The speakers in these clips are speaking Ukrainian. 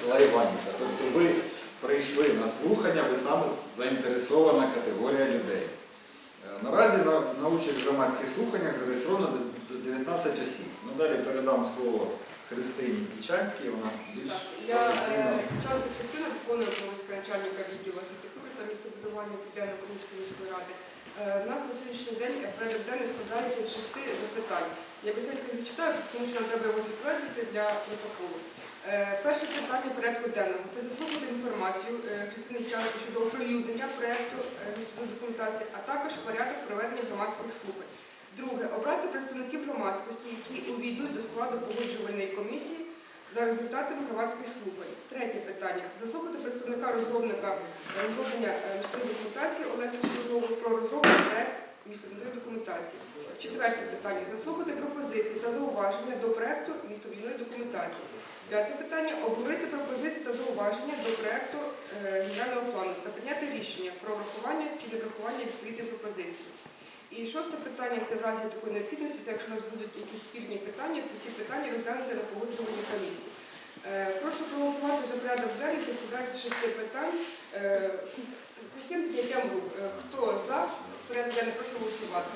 села Іванівка. Тобто ви прийшли на слухання, ви саме заінтересована категорія людей. Е, Наразі на, на участь в громадських слуханнях зареєстровано д- д- 19 осіб. Надалі передам слово Христині Кічанській, вона більш Я професійно. е, Чалська Христина виконую обов'язки начальника відділу архітектури та містобудування Південно-Української міської ради. Е, У нас на сьогоднішній день порядок денний складається з шести запитань. Я безпечно зачитаю, тому що нам треба його підтвердити для протоколу. Е, Перше питання порядку денного це заслухати інформацію е, Христини Чалки щодо оприлюднення проєкту е, документації, а також порядок проведення громадських слухань. Друге, обрати представників громадськості, які увійдуть до складу погоджувальної комісії за результатами громадських слухань. Третє питання. Заслухати представника розробника розроблення е, документації Олесю Сузову про розроблений проект містобудівної документації. Четверте питання. Заслухати пропозиції та зауваження до проекту містобудівної документації. П'яте питання. Обговорити пропозиції та зауваження до проекту е, генерального плану та прийняти рішення про врахування чи не врахування відповідних пропозицій. І шосте питання це в разі такої необхідності, це якщо у нас будуть якісь спільні питання, то ці питання розглянути на погоджувальній комісії. Е, Прошу проголосувати за порядок денний, складається шести питань. Е, Простим підняттям рук. Хто за порядок денний, прошу голосувати.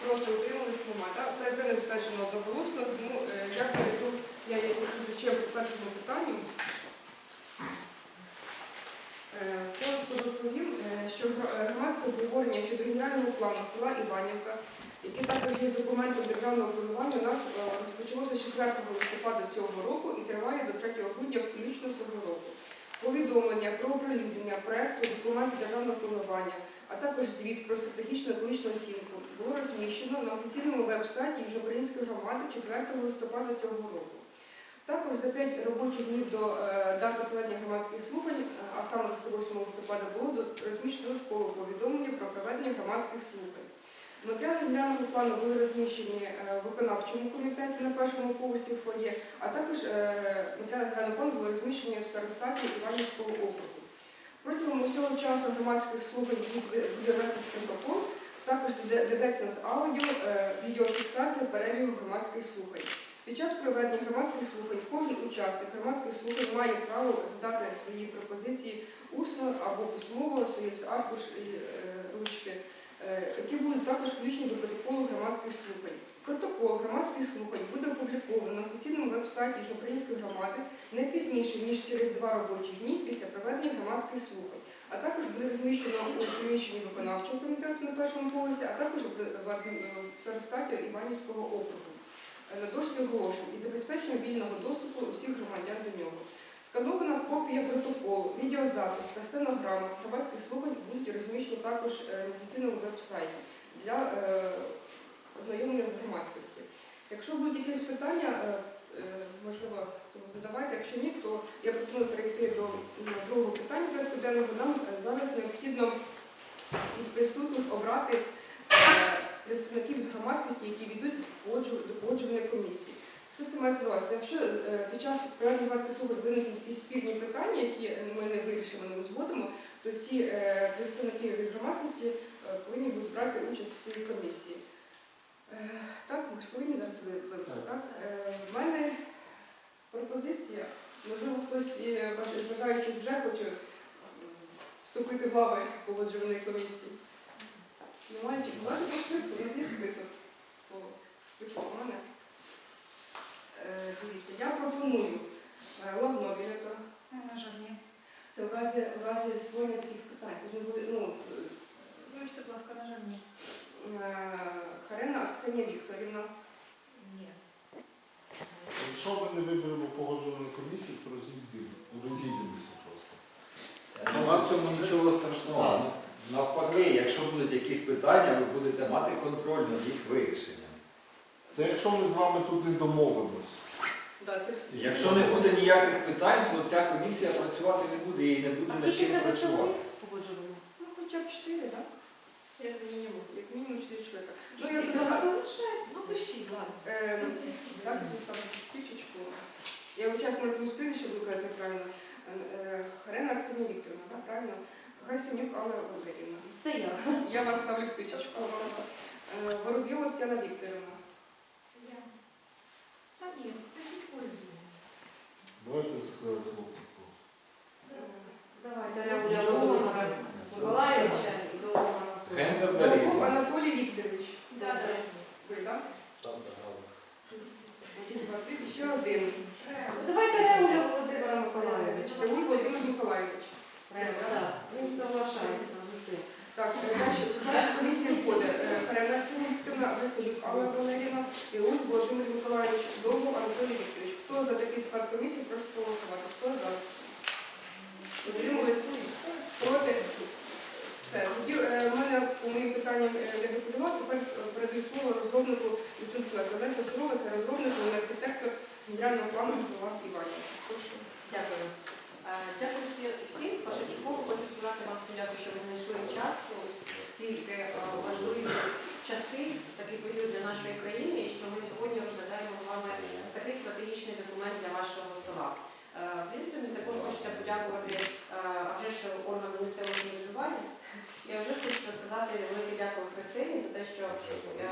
Проти утримались немає. Порядок денний затверджено одноголосно, тому е, я є відповідачем по першому питанню. Е, Коротко доповім, е, що е, громадське обговорення щодо генерального плану села Іванівка, який також є документом державного планування, у нас е, розпочалося 4 листопада цього року і триває до 3 грудня включно цього року. Повідомлення про оприлюднення проекту документу державного планування, а також звіт про стратегічну екологічну оцінку було розміщено на офіційному веб-сайті Южноукраїнської громади 4 листопада цього року. Також за 5 робочих днів до е, дати проведення громадських слухань, е, а саме 8 листопада, було розміщено додаткове повідомлення про проведення громадських слухань. Матеріали генерального плану були розміщені е, в виконавчому комітеті на першому поверсі фоє, а також матеріали генерального плану були розміщені в старостаті Іванівського округу. Протягом усього часу громадських слухань буде вести протокол, також ведеться з аудіо, відеофіксація перебігу громадських слухань. Під час проведення громадських слухань кожен учасник громадських слухань має право задати свої пропозиції усно або письмово, свої аркуш і е, ручки, е, які будуть також включені до протоколу громадських слухань. Протокол громадських слухань буде опубліковано на офіційному веб-сайті Жнопринської громади не пізніше, ніж через два робочі дні після проведення громадських слухань. А також буде розміщено у приміщенні виконавчого комітету на першому поверсі, а також в старостаті Іванівського округу на дошці оголошень і забезпечення вільного доступу усіх громадян до нього. Сканована копія протоколу, відеозапис та стенограма громадських слухань будуть розміщені також е, на офіційному веб-сайті для е, ознайомлення громадськості. Якщо будуть якісь питання, е, можливо, задавайте. Якщо ні, то я пропоную перейти до другого питання порядку денного. Нам зараз необхідно із присутніх обрати представників від громадськості, які йдуть до погоджувальної комісії. Що це мається на увазі? Якщо е, під час проведення громадських слухань виникнуть якісь спірні питання, які ми не вирішимо, не узгодимо, то ці е, представники від громадськості е, повинні будуть брати участь в цій комісії. Так, ми ж повинні зараз вибрати. Так? В мене пропозиція, можливо, хтось бажаючи вже хоче вступити в лави погоджувальної комісії. Немає бачите по списку, у нас є список. О, список у мене. Е, Дивіться, я пропоную е, Лагновіля, то На жаль, ні. це в разі, в разі створення таких питань. Це ж не буде, ну, Вибачте, будь ласка, на жаль, ні. е, Харина Арсенія Вікторівна. Ні. Якщо ми не виберемо погоджувальну питання, ви будете мати контроль над їх вирішенням. Це якщо ми з вами тут не домовимось. Да, це Якщо не буде ніяких питань, то ця комісія працювати не буде і не буде А над скільки чим треба працювати. чоловік погоджували? ну, хоча б 4, так? Як мінімум, як мінімум 4 чоловіка. Ну, я буду Залишайте. Ну, пишіть, ладно. Ем, Так, заставити тичечку. Я вивчаю, може комусь прізвище казати неправильно. Е, Харина Оксана Вікторівна, так, правильно? Гасюнюк Алла Володимирівна. Це я. Я вас ставлю в тичечку. Е, Воробйова Тетяна Вікторівна. Я. Та ні, це не. Давайте з хлопчиком. Давай, Дар'я Володимира Миколаївича і Довгого. Гендерна Долгов рівність. Анатолій Вікторович. Да, да. Ви, так? Там догадав. Значить, Ще один. Ну, Давайте Реуля Володимира Миколаївича. Леонід Володимир Миколаївич. Так, Він соглашається з усім. Так, передачу склад комісії входить е, Перенесена Вікторівна, Василюк Алла Валеріївна, Іон Володимир Миколаївич, Довгов Анатолій Вікторович. Хто за такий склад комісії, прошу проголосувати. Хто за? Утримались? Проти? Все. Тоді е, в мене по моїм питанням е, не доповіла, тепер е, передаю слово розробнику Вітунського Олеся Сурова, це розробник і архітектор генерального плану села Іванів. Прошу. Дякую. Дякую всі- всім. Першочергово хочу сказати вам всім дякую, що ви знайшли час стільки важливі часи, такий період для нашої країни, і що ми сьогодні розглядаємо з вами такий стратегічний документ для вашого села. Е, В принципі, мені також хочеться подякувати е, а вже ж органам місцевого самоврядування. І а вже ж хочеться сказати велике дякую Христині за те, що е,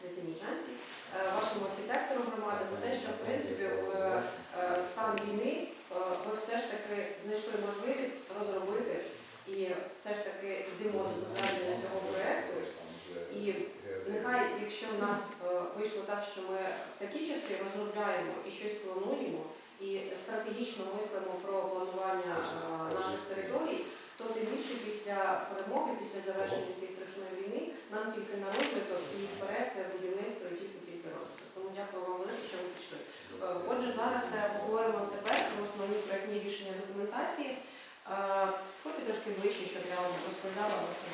Христині Чанській, е, вашому архітектору громади за те, що в принципі в е, стан війни е, ви все ж таки знайшли можливість розробити і все ж таки йдемо до затвердження цього проєкту. І нехай, якщо в нас е, вийшло так, що ми в такі часи розробляємо і щось плануємо, і стратегічно мислимо про планування е, наших територій, то тим більше після перемоги, після завершення цієї страшної війни, нам тільки на розвиток і вперед будівництво і тільки тільки розвиток. Тому дякую вам велике, що ви прийшли. Е, Отже, зараз поговоримо тепер про основні проєктні рішення документації. Е, Ходьте трошки ближче, щоб я вам розповідала про це.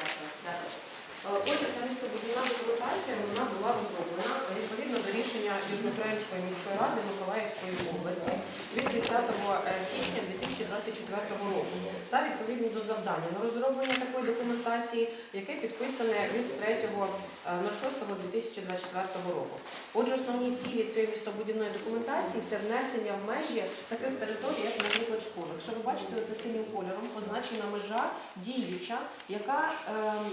Дякую. Е, Отже, ця містобудівна документація вона була розроблена відповідно до рішення Южноукраїнської міської ради Миколаївської області від 30 січня 2024 року та відповідно до завдання на розроблення такої документації, яке підписане від 3.06.2024 року. Отже, основні цілі цієї містобудівної документації це внесення в межі таких територій, як, наприклад, школи. Якщо ви бачите, це синім кольором позначена межа діюча, яка ем,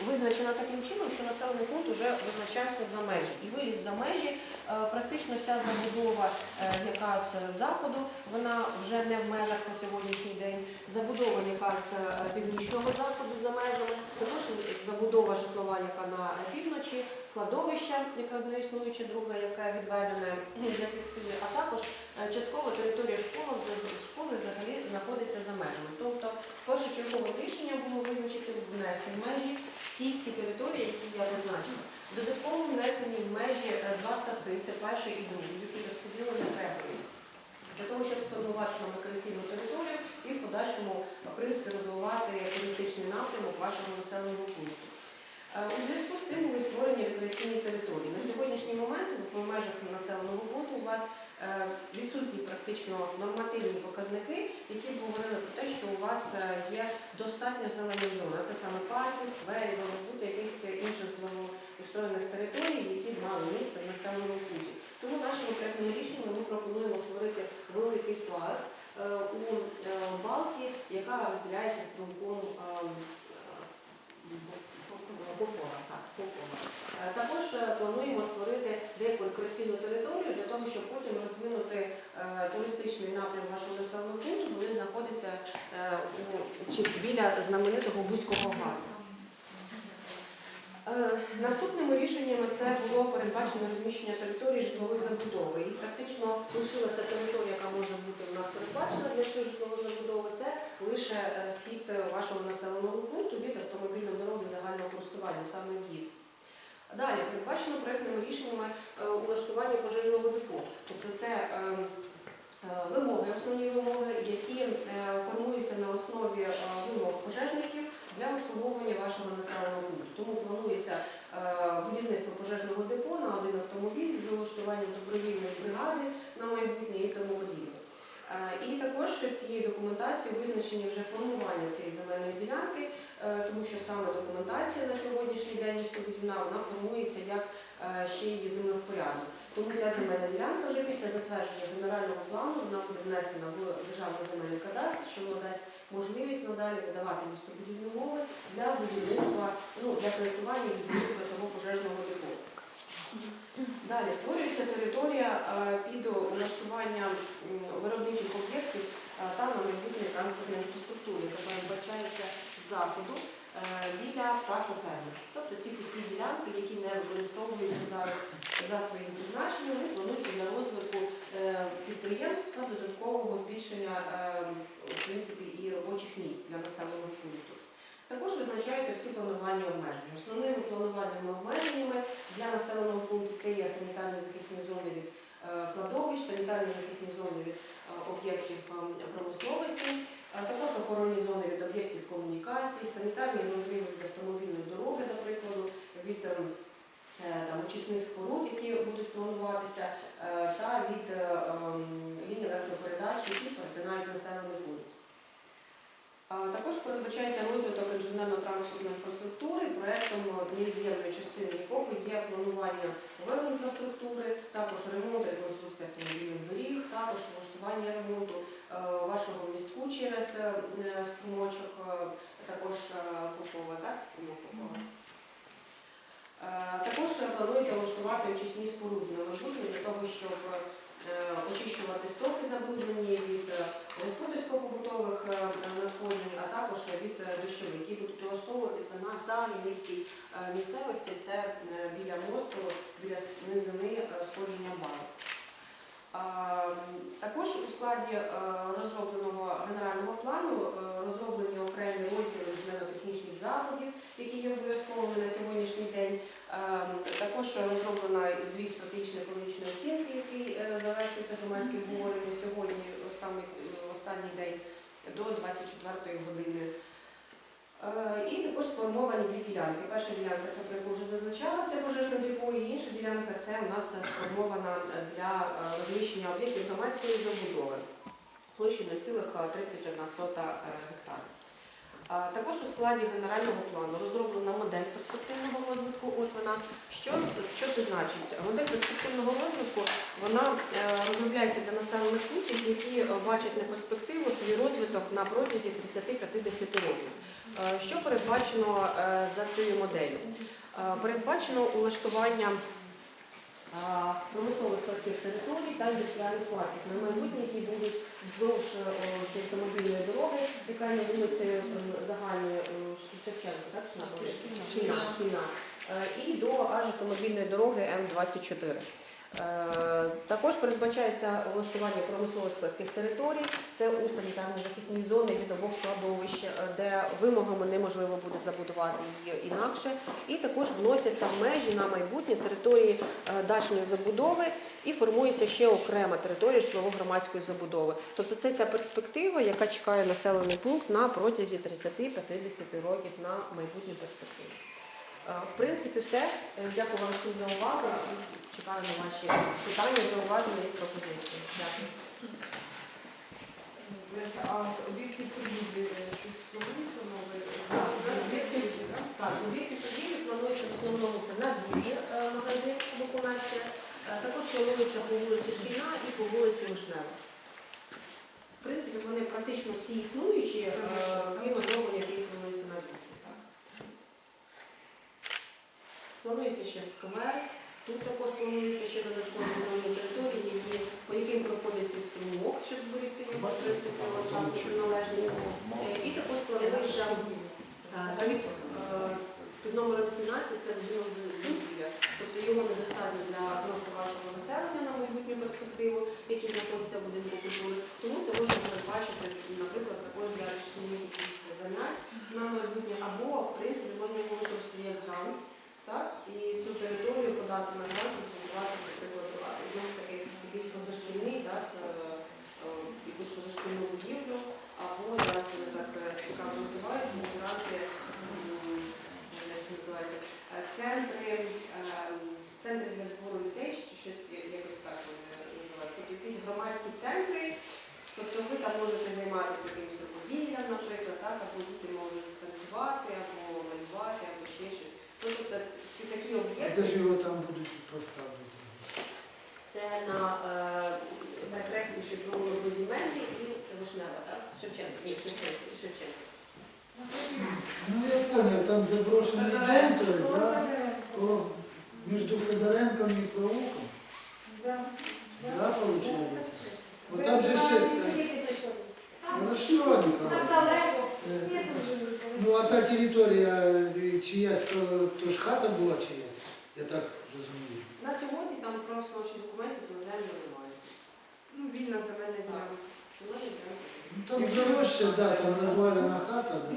визначена таким чином, що населений пункт вже визначався за межі. І виліз за межі, е, практично вся забудова, е, яка з заходу, вона вже не в межах на сьогоднішній день. Забудова, яка з е, північного заходу за межами, також забудова житлова, яка на півночі, кладовища, яка одна існуюча, друга, яка відведена для цих цілей, а також е, частково територія школи, школи взагалі знаходиться за межами. Тобто першочергове рішення було визначити внесені межі всі ці території, які я визначила. Додатково внесені в межі е, два статти, це перший і другий, які розподілені окремо. Для того, щоб сформувати нам рекреаційну територію і в подальшому в принципі, розвивати туристичний напрямок вашого населеного пункту. Е, У зв'язку з цим були створені рекреаційні території. На сьогоднішній момент в межах населеного пункту у вас відсутні практично нормативні показники, які б говорили про те, що у вас е, є достатньо зелені зони. Це саме парки, сквери, може якихось інших благоустроєних територій, які б мали місце в населеному пункті. Тому нашим проектним рішенням ми пропонуємо створити великий парк е, у е, балці, яка розділяється струмком е, Бокова, так, Бокова. Е, Також е, плануємо створити деяку рекреаційну територію для того, щоб потім розвинути е, туристичний напрям вашого населеного пункту, бо він знаходиться е, чи біля знаменитого Бузького гару. Е, Наступними рішеннями це було передбачено розміщення території житлових забудови. І практично лишилася територія, яка може бути у нас передбачена для цієї житлової забудови. Це лише е, схід вашого населеного пункту від автомобільної дороги загального користування, саме в'їзд. Далі передбачено проектними рішеннями улаштування пожежного депо. Тобто це е, е, вимоги, основні вимоги, які е, формуються на основі е, вимог пожежників для обслуговування вашого населеного пункту. Тому планується е, будівництво пожежного депо на один автомобіль з влаштуванням добровільної бригади на майбутнє і тому подібне. Е, І також цією документацією визначені вже формування цієї земельної ділянки, е, тому що саме документація на сьогоднішній день вона формується як е, ще її землевпорядок. Тому ця земельна ділянка вже після затвердження генерального плану вона буде внесена в державний земельний кадастр, що дасть можливість надалі видавати містобудівні умови для будівництва, ну, для проєктування і будівництва того пожежного депо. Далі створюється територія під влаштування виробничих об'єктів та на майбутнє транспортної інфраструктури, яка передбачається заходу біля птахоферми. Тобто ці пусті ділянки, які не використовуються зараз за своїм призначенням, вони плануються для розвитку е, підприємства додаткового збільшення е, в принципі і робочих місць для населеного пункту. Також визначаються всі планування обмежень. Основними планувальними обмеженнями для населеного пункту це є санітарні захисні зони від е, кладовищ, санітарні захисні зони від е, об'єктів е, промисловості, а також охоронні зони від об'єктів комунікацій, санітарні розриви від автомобільної дороги, до прикладу, від е, е, там, очисних споруд, які будуть плануватися, е, та від е, ем, ліній електропередач, які перетинають населений пункт. Також передбачається розвиток інженерно-транспортної інфраструктури, проектом невід'ємної частини якого є планування велоінфраструктури, також ремонт і реконструкція автомобільних доріг, також влаштування ремонту вашого містку через е, струмочок, е, також е, Попова, так? Попова. Е, Також планується влаштувати очисні споруди на майбутнє для того, щоб е, очищувати стоки забруднені від е, господарсько-побутових е, надходжень, а також від е, дощових, які будуть влаштовуватися на самій міській е, місцевості. Це е, біля мосту, біля низини е, сходження бару. Також у складі е, розробленого генерального плану е, розроблені окремі розділи інженерно-технічних заходів, які є обов'язковими на сьогоднішній день. Ем, Також розроблена звіт стратегічної екологічної оцінки, який е, завершується громадським обговоренням сьогодні, саме е, останній день до 24 години. Е, І також сформовані дві ділянки. Перша ділянка це про яку вже зазначала, це пожежне депо, і інша ділянка це у нас сформована для е, розміщення об'єктів громадської забудови площею 0,31 гектара. Також у складі генерального плану розроблена модель перспективного розвитку. От що, що це значить? Модель перспективного розвитку вона е, розробляється для населених пунктів, які е, бачать на перспективу свій розвиток на протязі 30-50 років. Е, Що передбачено е, за цією моделлю? Е, Передбачено улаштування е, промислових складських територій та індустріальних парків на майбутнє, які будуть вздовж е, автомобільної дороги, яка є вулицею загальної е, Шевченка, так? Шкільна, шкільна. Е, і до аж автомобільної дороги М24. Е, Також передбачається влаштування промислових складських територій. Це у санітарно-захисній зоні від обох кладовищ, е, де вимогами неможливо буде забудувати її інакше. І також вносяться в межі на майбутнє території е, дачної забудови і формується ще окрема територія житлово-громадської забудови. Тобто це ця перспектива, яка чекає населений пункт на протязі 30-50 років на майбутню перспективу. Е, В принципі, все. Е, Дякую вам всім за увагу. Чекаю на ваші питання, зауваження і пропозиції. Дякую. А з об'єктів торгівлі е, щось планується нове? Так, об'єкти торгівлі планується в основному це на Віллі е, магазин. Е, Також планується по вулиці Шкільна і по вулиці Вишнева. В принципі, вони практично всі існуючі, крім одного, який планується на Віллі. так. Планується ще сквер. Тут також планується ще додаткові зони території, які, по яким проходить цей струмок, щоб зберегти його в принципі приналежність. Е, І також планується е, під, е, номером 17 це будинок дозвілля. Тобто його недостатньо для зросту вашого населення на майбутню перспективу, який знаходиться в будинку культури. Тому це можна передбачити, наприклад, також для занять на майбутнє, або в принципі можна його використати як грант. Так, і цю територію подати на грант, збудувати, наприклад, знову ж таки якийсь позашкільний, так, е, е, якусь позашкільну будівлю, або зараз вони так е, цікаво називаються, гранти, м, як називається, центри, центри для збору дітей, чи щось якось так називають. Тобто якісь громадські центри, тобто ви там можете займатися якимось подіям, наприклад, так, або діти можуть танцювати, або малювати, або ще щось. Ну, Тобто ці такі Де ж його там будуть поставити? це на е, перехресті Шепрового Безіменки і Вишнева, так? Шевченка, ні, Шевченка. Ну я понял, там заброшений есть, да? О, между Федоренком и Пауком. Да, Да, получается? Вот там же ще... Хорошо, Николай. Э, Ну а так територія е, чиясь, то, то ж хата була чиясь, я так розумію. На сьогодні там правословчих документів на землю немає. Ну, вільна земельна ділянка. Ну, там заросше, да, там розвалена хата, да.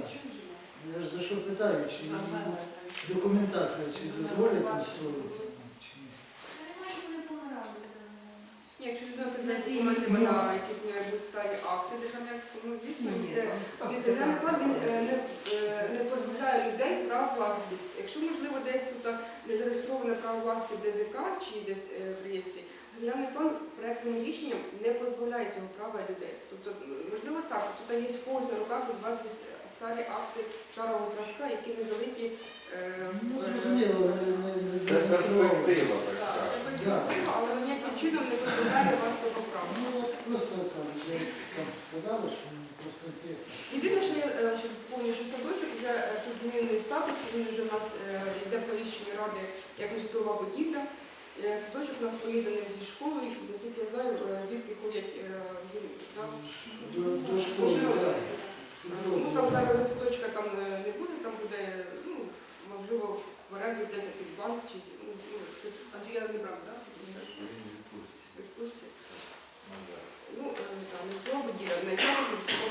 Я ж за що питаю, чи документація, чи дозволять там строїться, чи ні. Ні, якщо людина придає документи на якісь будуть старі акти державні акти, тому звісно, це план він е, не, е, не позбавляє людей права власності. Якщо можливо десь тут не зареєстроване право власності в ДЗК чи десь е, в реєстрі, державний план проектним рішенням не позбавляє цього права людей. Тобто, можливо, так, тут є в когось на руках з вас є старі акти старого зразка, які не великі. е, Ну, зрозуміло, не, не, не Це перспектива, так скажемо. перспектива, але ніяким чином не позбавляє вас цього права. Ну, от просто там, ви там сказали, що мені просто інтересно. Єдине, що я е, що доповню, що садочок вже е, тут змінений статус, він вже в нас е, йде по рішенню ради як житлова будівля. Е, Садочок у нас поєднаний зі школою, і наскільки я знаю, е, дітки ходять е, в. До, до школи, так. Ну, там зараз садочка там е, не буде, там буде, ну, можливо, в оренду йдеться під банк чи ну, ну, Андрія не брав, так? Відпустці. Ну, е, там, не слова будівля, не слова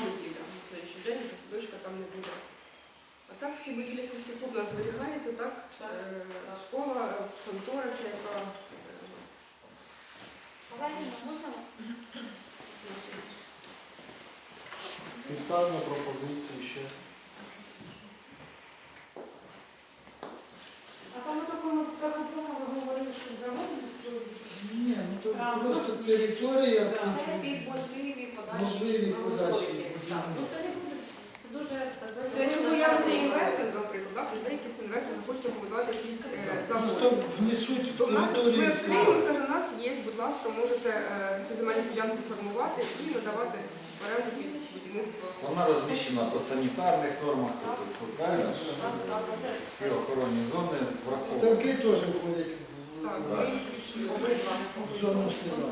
будівля. На сьогоднішній день садочка там не буде. А так всі будівлі сільських клуб нас зберігаються, так? Так. Е, Школа, контора, це яка. е, Питання, пропозиції ще. А там такому такому ви говорили, що завод строїть. Ні, ну то просто територія Це під можливі подальші можливі подачі. Так, ну це не буде. Це дуже так Це якщо появиться інвестор, наприклад, так, людей якийсь інвестор захоче побудувати якийсь е, Просто внесуть в То в нас територію ми села. скаже, у нас є, будь ласка, можете е, цю земельну ділянку формувати і надавати в оренду під будівництво. Вона розміщена по санітарних нормах, тобто правильно ж всі охоронні зони враховані. Ставки теж входять Так, в, ми зону села.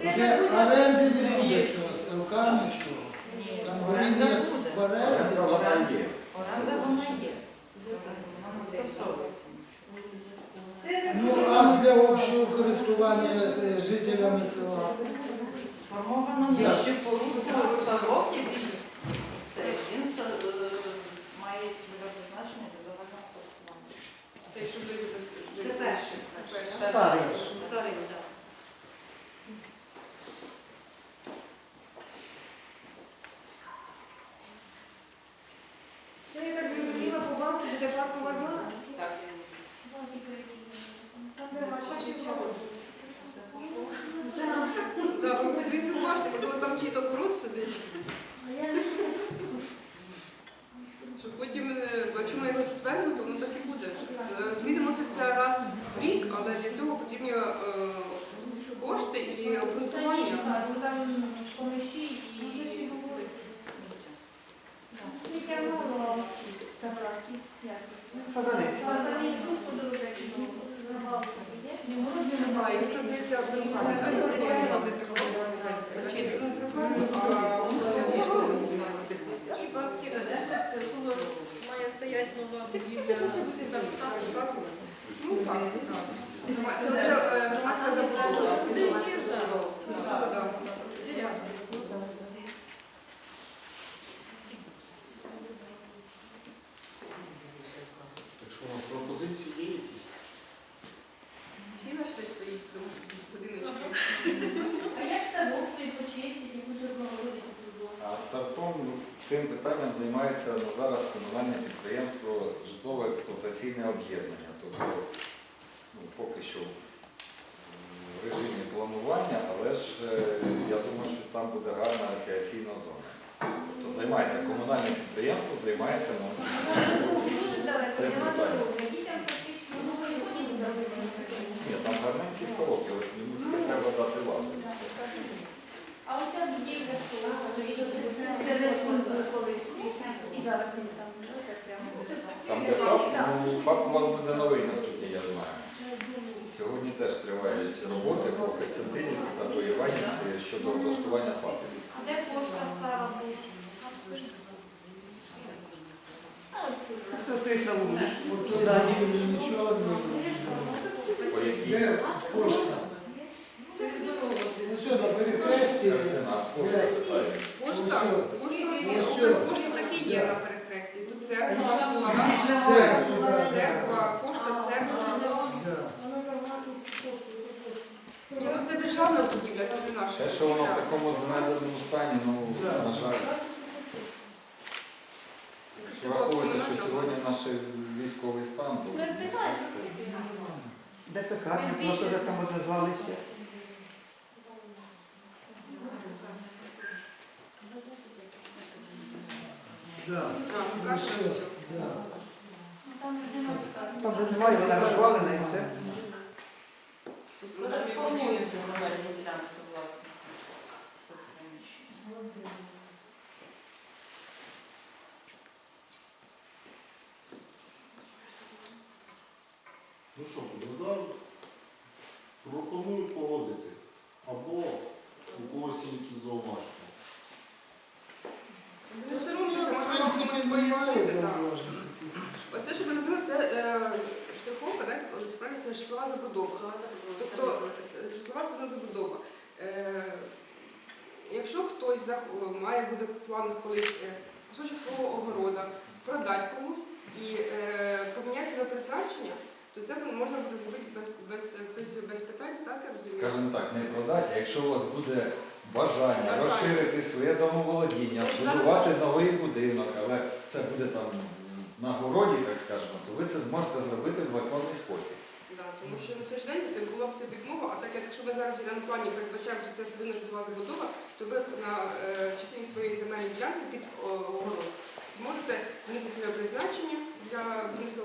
Вже оренди не буде цього ставка, нічого. Там Оренда горіння буде. в оренді. Оренда вона є. Оренда вона є. Вона скасовується. Ну, а для общого користування е, жителями села. Сформовано нижче ще по руслу ставок, який це він е, має цільове призначення для загального користування. Це перший. Старий. Старий, так. Це я так зрозуміла, по банку буде паркова зона? Так. Так, ви подивіться уважно, коли там чий-то крут сидить. Щоб потім, е, якщо ми його підтвердимо, то воно так і буде. Е, Зміни вносяться раз в рік, але для цього потрібні е, кошти і обґрунтування. Там помещи и сміття мало табраки. Вони тушку доробляють, не можна А, і тут дається обґрунтування. так, обґрунтування. має стояти нова будівля. Ну так, так. Це це, е, громадська забудова. Так, так. Так що у нас пропозиції є якісь? Всі знайшли свої дом- будиночки. А як ставок почистити, якусь обговорити? А стартом цим питанням займається на зараз комунальне підприємство житлово-експлуатаційне об'єднання. Тобто ну, поки що в режимі планування, але ж е, я думаю, що там буде гарна рекреаційна зона. Тобто займається комунальне підприємство, займається ну, Дуже далеко, Це питання. ну, ні, там гарненький ставок, але йому треба дати ладу. А оця будівля школа, це десь колись і зараз він там. Там де ФАП, ну ФАП у вас буде новий, наскільки я знаю. Сьогодні теж тривають роботи по Костянтинівці та по Іванівці щодо облаштування ФАПів. А де пошта стара це ти там, от туди нічого не Де пошта? Ось на перехресті. Пошта? Пошта таке є на перехресті. Тут церква була. Церква, пошта, церква. Ну це державна будівля, це не наша. Те, що воно в такому занедбаному стані, ну, на жаль. Сьогодні наш військовий стан, Ну, питання. ДПК, не просто вже там одозвалися. Да. Так, Ну, краще все. все. Да. Там вже нема питань. Там вже немає, вона розвалена і все. Зараз формуються земельні ділянки власне. Це приміщення. Ну що, Богдан, пропоную погодити. Або у когось є якісь зауваження. Це все одно В можна принципі, комусь немає зауважень таких. Що ви розуміли, це е, штриховка, знаєте, коли справді це житлова забудова. Тобто житлова забудова. Е, якщо хтось має буде в планах колись е, кусочок свого огорода продати комусь і поміняти себе призначення, то це можна буде зробити без, без, без питань, так я розумію? скажімо так, не продати, а якщо у вас буде бажання розширити своє домоволодіння, збудувати новий будинок, але це буде там на городі, так скажемо, то ви це зможете зробити в законний спосіб. Да, тому що на сьогоднішній день це була б це відмова, а так як якщо ми зараз в плані передбачаємо, що це свина житлова забудова, то ви на е, частині своєї земельної ділянки під о, огород зможете змінити своє призначення для будівництва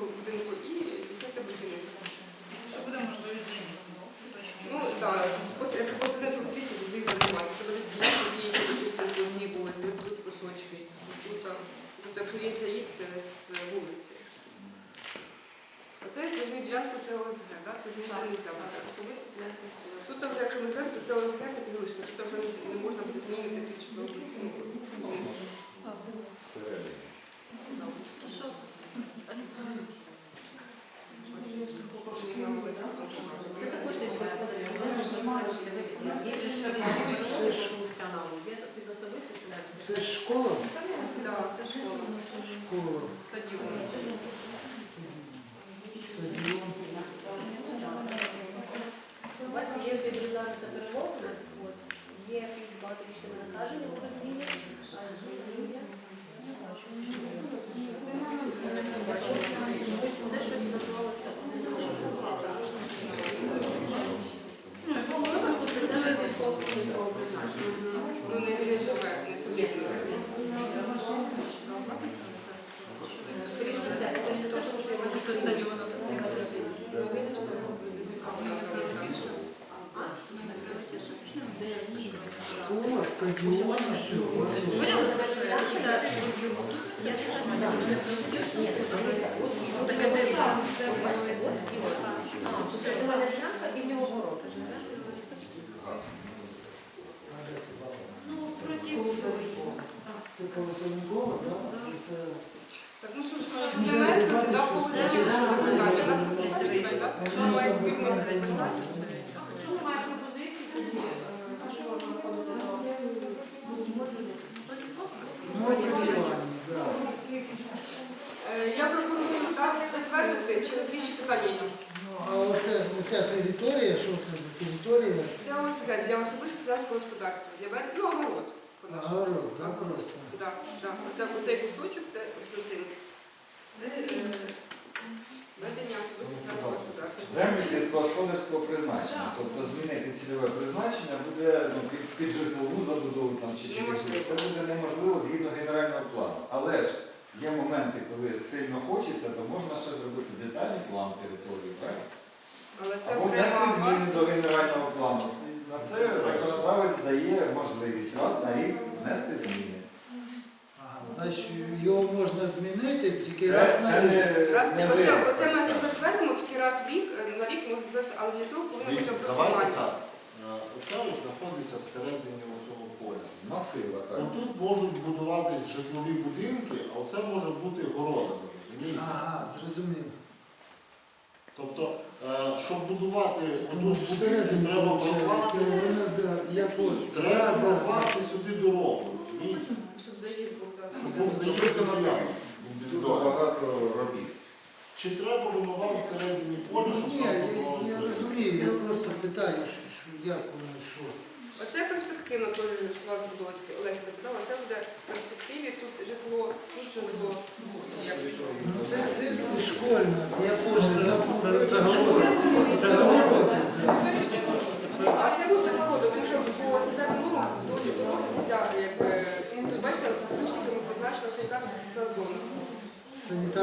Якщо немає спільного призначення. Якщо немає пропозицій, тоді е, можемо виходити до узгодження. опрацювання, да. Е, Я пропоную так затвердити через вічі питання. А оце, оця територія, що це за територія? Це ОСГ для особистого селянського господарства. Для ведення, ну, огород. Огород, да, просто. Так, так. Оце оцей кусочок, це ось один. Це е, ведення особистого селянського господарства. Землі сільськогосподарського призначення. Тобто змінити цільове призначення буде ну, під, під житлову забудову там, чи чи це буде неможливо згідно генерального плану. Але ж є моменти, коли сильно хочеться, то можна ще зробити детальний план території, правильно? Але це Або внести зміни до генерального плану. На це законодавець дає можливість раз на рік внести зміни. Ага, значить, його можна змінити тільки Це, раз на рік. не, Раз, не оце, ми тільки раз в рік, на рік можна затвердити, але для цього повинно бути Дивіться, давайте так. Е, Оце ось знаходиться всередині цього поля. Масива, так. Отут можуть будуватись житлові будинки, а оце може бути городами, розумієте? Ага, зрозумів. Тобто е, Щоб будувати одну всередині, треба виходить, прокласти, да, як от, треба прокласти сюди дорогу. розумієте? Щоб заїзд був так. Щоб був заїзд порядок. Дуже багато робіт. Чи треба воно вам всередині поля, щоб Ні, там я, я розумію, я просто питаю, що, що як воно, що. Оце перспективно теж Олеся запитала, це буде в перспективі тут житло, тут житло. Як що? Ну, це, це школьна, я понял, я Це Це огород. А це буде згода, тому що по санітарному вдолі дороги нельзя, якби, ну, тут бачите, ключиками позначена санітарна зона.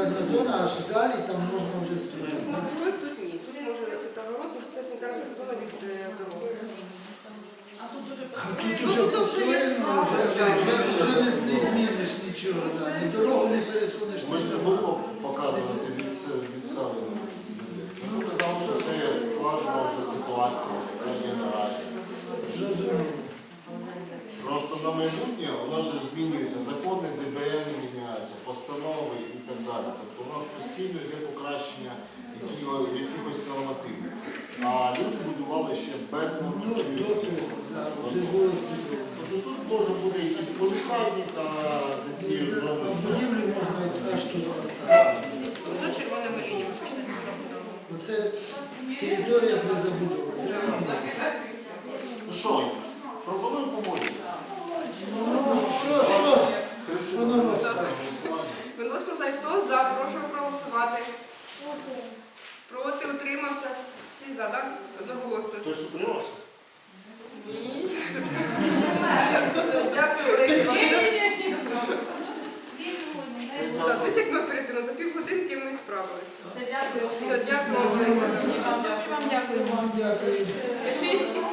Санітарна зона, аж далі там можна вже Тут строїти. можна строїти, тут ні. Тут може бути огород, тому що це санітарна зона від дороги. А тут уже тут уже Ну, вже є построєно, вже, вже, вже не, не зміниш нічого, да. ні дорогу не пересунеш. Ми ж не нічого. показувати від, с- від себе. Ми казали, що це є складна вже ситуація, яка є наразі. Зрозуміло. Просто на майбутнє у нас же змінюються закони, ДБН міняються, постанови і так далі. Тобто у нас постійно йде покращення якихось, якихось нормативів. А люди будували ще без нормативів. Тобто тут може бути якийсь полісадник, а за цією зоною. будівлю можна аж тут поставити. За червоними лініями почнеться забудова. Оце територія для забудови. Ну що, пропоную помочі. Ну, що, що? Що? Виносимо хто за, прошу проголосувати. Проти, утримався, всі за, так? Одноголосно. Хтось утримався? Ні. Дякую, Це як ми оперативно, за півгодинки ми справилися. Дякую. Дякую.